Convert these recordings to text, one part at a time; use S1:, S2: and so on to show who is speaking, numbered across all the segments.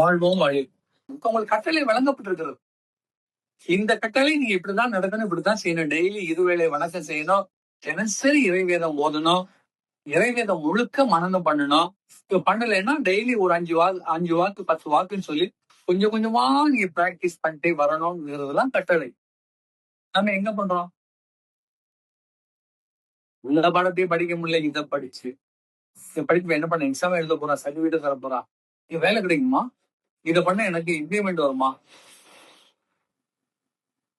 S1: வாழ்வோம் வழி. உங்களுக்கு கட்டளை வழங்கப்பட்டிருக்கிறது. இந்த கட்டளை நீங்க இப்படிதான் நடக்கணும் இப்படிதான் செய்யணும். டெய்லி இருவேளை வணக்கம் செய்யணும் தினசரி இறைவேதம் ஓதணும் இறைவேதம் முழுக்க மனநம் பண்ணணும். இப்ப பண்ணலைன்னா டெய்லி ஒரு அஞ்சு வாக்கு அஞ்சு வாக்கு பத்து வாக்குன்னு சொல்லி கொஞ்சம் கொஞ்சமா நீங்க பிராக்டிஸ் பண்ணிட்டே வரணும்ங்கிறதுலாம் கட்டளை. நம்ம எங்க பண்றோம்? உள்ள பாடத்தையும் படிக்க முடியல இதை படிச்சு. படிக்க என்ன பண்ண எக்ஸாம் எழுத போறான் சர்டிபிகேட் தர போறான் இது வேலை கிடைக்குமா? இதை பண்ண எனக்கு இம்ப்ளிமெண்ட் வருமா?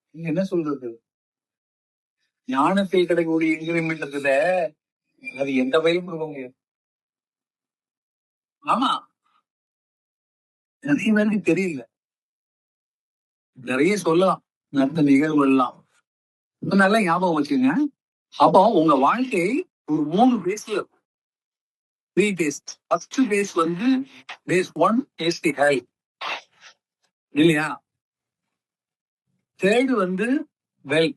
S1: நீங்க என்ன சொல்றது? ஞானத்தில் கிடைக்கக்கூடிய இன்கிரிமெண்ட் இருக்குத. அது எந்த வயலும் கொடுக்க முடியாது. ஆமா. நிறைய பேருக்கு தெரியல. நிறைய சொல்லலாம். நடந்த நிகழ்வு எல்லாம் நல்லா ஞாபகம் வச்சுங்க. அப்போ உங்க வாழ்க்கை ஒரு மூணு பேஸ்ல த்ரீ பேஸ் ஃபர்ஸ்ட் பேஸ் வந்து phase one phase the health இல்லையா? தேர்டு வந்து வெல்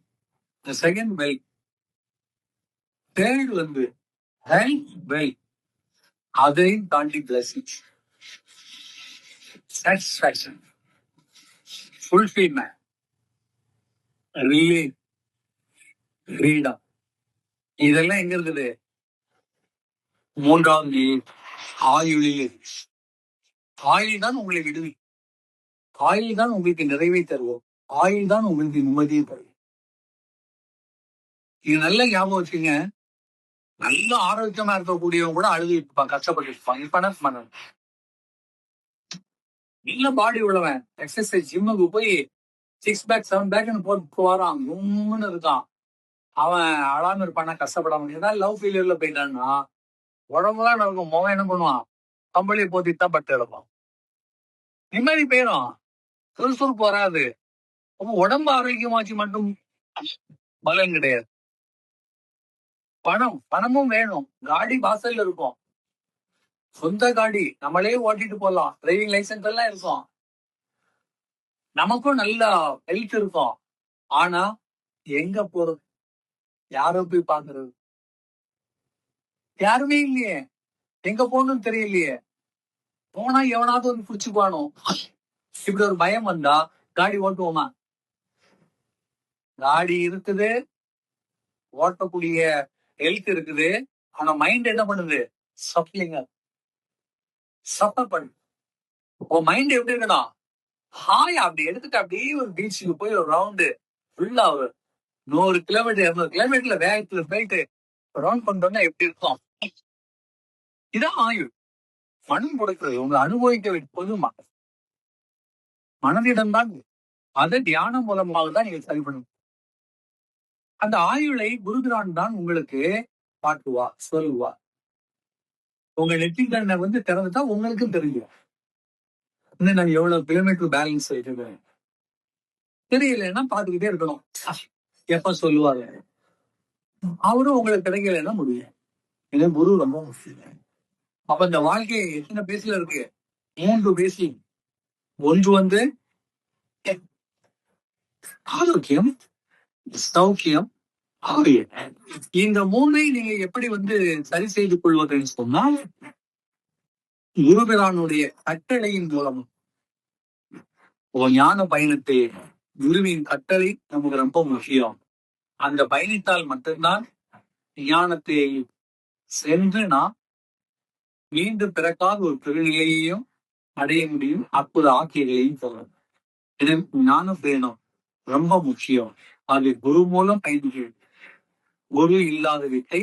S1: செகண்ட் வெல் தேர்டு வந்து வெல் அதையும் தாண்டி blessing satisfaction fulfilment relief freedom இதெல்லாம் எங்க இருக்குது? மூன்றாம் நீர் ஆயுளில் ஆயுள் தான் உங்களை விடுவி ஆயுள் தான் உங்களுக்கு நிறைவை தருவோம். ஆயுள் தான் உங்களுக்கு நிம்மதியை தரும் இது நல்ல ஞாபகம் வச்சுங்க நல்ல ஆரோக்கியமா இருக்கக்கூடியவங்க கூட அழுது இருப்பான் கஷ்டப்பட்டு இருப்பான் இப்ப என்ன நல்ல பாடி உள்ளவன். எக்ஸசைஸ் ஜிம்முக்கு போய் சிக்ஸ் பேக் செவன் பேக்னு போட்டு வரான். கும்முன்னு இருக்கான். அவன் அழாம இருப்பானா? கஷ்டப்படாம ஏதாவது லவ் ஃபெயிலியர்ல போயிட்டான்னா உடம்புலாம் இருக்கும் முகம் என்ன பண்ணுவான்? கம்பளி போத்தி தான் பட்டு எடுப்பான் நிம்மதி போயிடும் சுறுசுறுப்பு வராது அப்ப உடம்பு ஆரோக்கியமாச்சு மட்டும் பலன் கிடையாது. பணம் பணமும் வேணும். காடி வாசல்ல இருக்கும். சொந்த காடி நம்மளே ஓட்டிட்டு போலாம். டிரைவிங் லைசன்ஸ் எல்லாம் இருக்கும். நமக்கும் நல்ல ஹெல்த் இருக்கும். ஆனா எங்க போறது? யாரோ போய் பாக்குறது? யாருமே இல்லையே. எங்க போகணும்னு தெரியலையே. போனா எவனாவது வந்து புடிச்சுப்பானோ இப்படி ஒரு பயம் வந்தா காடி ஓட்டுவோமா? காடி இருக்குது ஓட்டக்கூடிய ஹெல்த் இருக்குது ஆனா மைண்ட் என்ன பண்ணுது? சப்ளிங்க சஃபர் பண்ணு உன் மைண்ட் எப்படி இருக்கணும் ஹாய் அப்படி எடுத்துட்டு அப்படியே ஒரு பீச்சுக்கு போய் ஒரு ரவுண்டு ஃபுல்லா ஒரு நூறு கிலோமீட்டர் இருநூறு கிலோமீட்டர்ல வேகத்துல போயிட்டு ரவுண்ட் பண்றோம்னா எப்படி இருக்கும்? இதான் ஆயுள். மனம் கொடுக்கிறது. உங்களை அனுபவிக்க போதுமா மனதிடம் தான். அதை தியானம் மூலமாக தான் நீங்க சரி பண்ணணும் அந்த ஆயுளை குருகிரான் தான் உங்களுக்கு காட்டுவா சொல்லுவா உங்க நெற்றிக்கண்ணை வந்து திறந்துட்டா உங்களுக்கும் தெரியும். இன்னும் நான் எவ்வளவு கிலோமீட்டர் பேலன்ஸ் வச்சிருக்கேன் தெரியலன்னா பாத்துக்கிட்டே இருக்கணும். எப்ப சொல்லுவாரு? அவரும் உங்களுக்கு கிடைக்கலன்னா முடியும். ஏன்னா குரு ரொம்ப முக்கியம். அப்ப இந்த வாழ்க்கை எத்தனை பேஸ்ல இருக்கு? மூன்று பேசி ஒன்று வந்து ஆரோக்கியம் சௌக்கியம் ஆரோக்கியம் இந்த மூன்றை நீங்க எப்படி வந்து சரி செய்து கொள்வதுன்னு சொன்னால் குருபிரானுடைய கட்டளையின் மூலம் ஞான பயணத்தை குருவின் கட்டளை நமக்கு ரொம்ப முக்கியம் அந்த பயணித்தால் மட்டும்தான் ஞானத்தை சென்று நாம் மீண்டும் பிறக்காத ஒரு திருநிலையையும் அடைய முடியும். அற்புத ஆக்கியங்களையும் சொல்லணும் இது ஞானம் வேணும். ரொம்ப முக்கியம். அது குரு மூலம் பயந்து குரு இல்லாத வீட்டை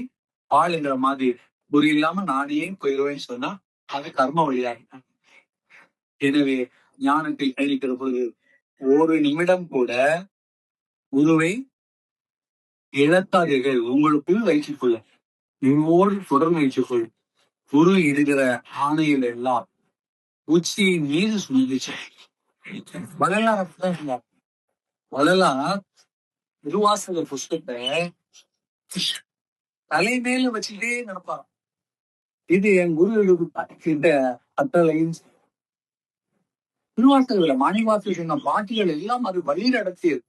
S1: ஆளுங்கிற மாதிரி. குரு இல்லாம நானே போயிடுவேன்னு சொன்னா அது கர்ம வழியாக எனவே ஞானத்தை பயணிக்கிற பொழுது ஒரு நிமிடம் கூட குருவை இழக்காதீர்கள். உங்களுக்குள் வைத்துக் கொள்ள உங்களோடு தொடர்ந்து வைத்துக் கொள். குரு இருக்கிற ஆணையில் எல்லாம் உச்சியின் மீது சுமந்துச்சு வள்ளலார் அப்படிதான் சொன்னார் திருவாசக புஷ்பத்தை தலைமையில வச்சுட்டே நடப்பான் இது என் குரு கிட்ட அத்தலையும் திருவாசகத்துல மாணிவாசல் சொன்ன பாட்டிகள் எல்லாம் அது வழி நடத்தியது.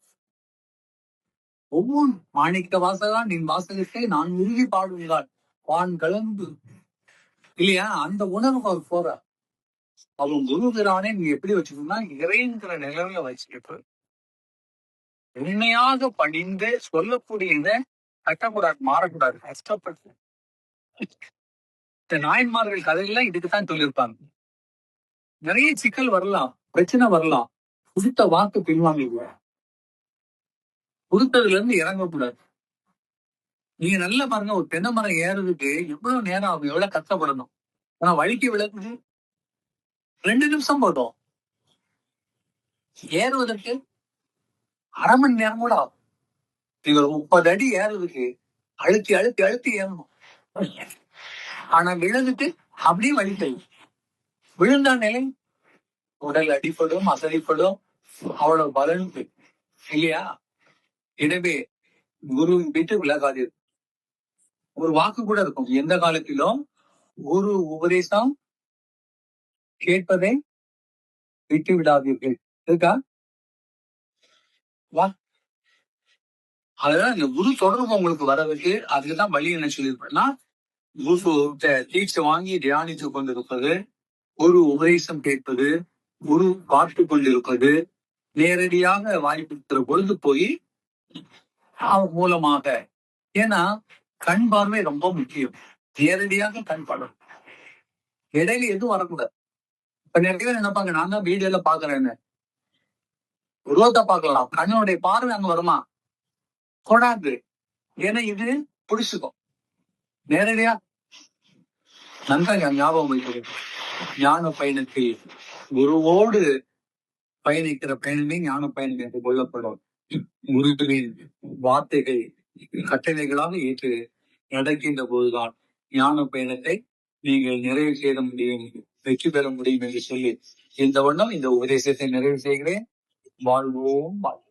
S1: ஒவ்வொரு மாணிக்க வாசகா நின் வாசகத்தை நான் உருகி பாடுகிறாள். வான் கலந்து இல்லையா? அந்த உணர்வு அவர் போறார். அவன் குருகிறானே நீ எப்படி வச்சுக்கணும்னா இறைங்கிற நிலையில வச்சுட்டு உண்மையாக பணிந்து சொல்லக்கூடியத கட்டக்கூடாது மாறக்கூடாது. கஷ்டப்பட்டு. இந்த நாயன்மார்கள் கதையெல்லாம் இதுக்குத்தான் சொல்லியிருப்பாங்க. நிறைய சிக்கல் வரலாம் பிரச்சனை வரலாம். கொடுத்த வாக்கு பின்வாங்க கொடுத்ததுல இருந்து இறங்கக்கூடாது. நீங்க நல்ல பாருங்க ஒரு தென்னை மரம் ஏறதுக்கு எவ்வளவு நேரம் ஆகும்? எவ்வளவு கஷ்டப்படணும்? ஆனா வழிக்கு விளக்குது ரெண்டு நிமிஷம் போதும். ஏறுவதற்கு அரை மணி நேரம் கூட ஆகும். நீங்க ஒரு முப்பது அடி ஏறுவதற்கு அழுத்தி அழுத்தி அழுத்தி ஏறணும். ஆனா விழுந்துட்டு அப்படியே வழித்தை விழுந்தா நிலை உடல் அடிப்படும் அசதிப்படும் அவ்வளவு பலன் இல்லையா? எனவே குருவின் வீட்டு விலகாது ஒரு வாக்கு கூட இருக்கும். எந்த காலத்திலும் குரு உபதேசம் கேட்பதை விட்டு விடாதீர்கள் இருக்கா? வா. அதெல்லாம் இந்த குரு தொடர்பு உங்களுக்கு வர்றதுக்கு அதுக்குதான் வழி என்ன சொல்லியிருப்பேன்னா குரு தீட்சை வாங்கி தியானித்து கொண்டிருப்பது குரு உபதேசம் கேட்பது குரு பார்த்து கொண்டிருப்பது நேரடியாக வாய்ப்பு பொழுது போய் அவன் மூலமாக. ஏன்னா கண் பார்வை ரொம்ப முக்கியம். நேரடியாக கண் படம் இடையில எதுவும் வரக்கூடாது. நிறைய பேர் நினைப்பாங்க நான் தான் வீடியோல பாக்குறேன்னு உருவத்தை பார்க்கலாம். கண்ணனுடைய பார்வை அங்க வருமா? கொடாது ஏன்னா இது பிடிச்சுக்கும். நேரடியா நன்றாக ஞாபகம் வைக்கிறது ஞான பயணத்தில் குருவோடு பயணிக்கிற பயணமே ஞான பயணம் என்று கொள்ளப்படும். குருவின் வார்த்தைகள் கட்டளைகளாக ஏற்று நடக்கின்ற போதுதான் ஞான பயணத்தை நீங்கள் நிறைவு செய்ய முடியும். வெற்றி பெற முடியும் என்று சொல்லி இந்த வண்ணம் இந்த உபதேசத்தை நிறைவு செய்கிறேன். வாழ்வோம் வாழ்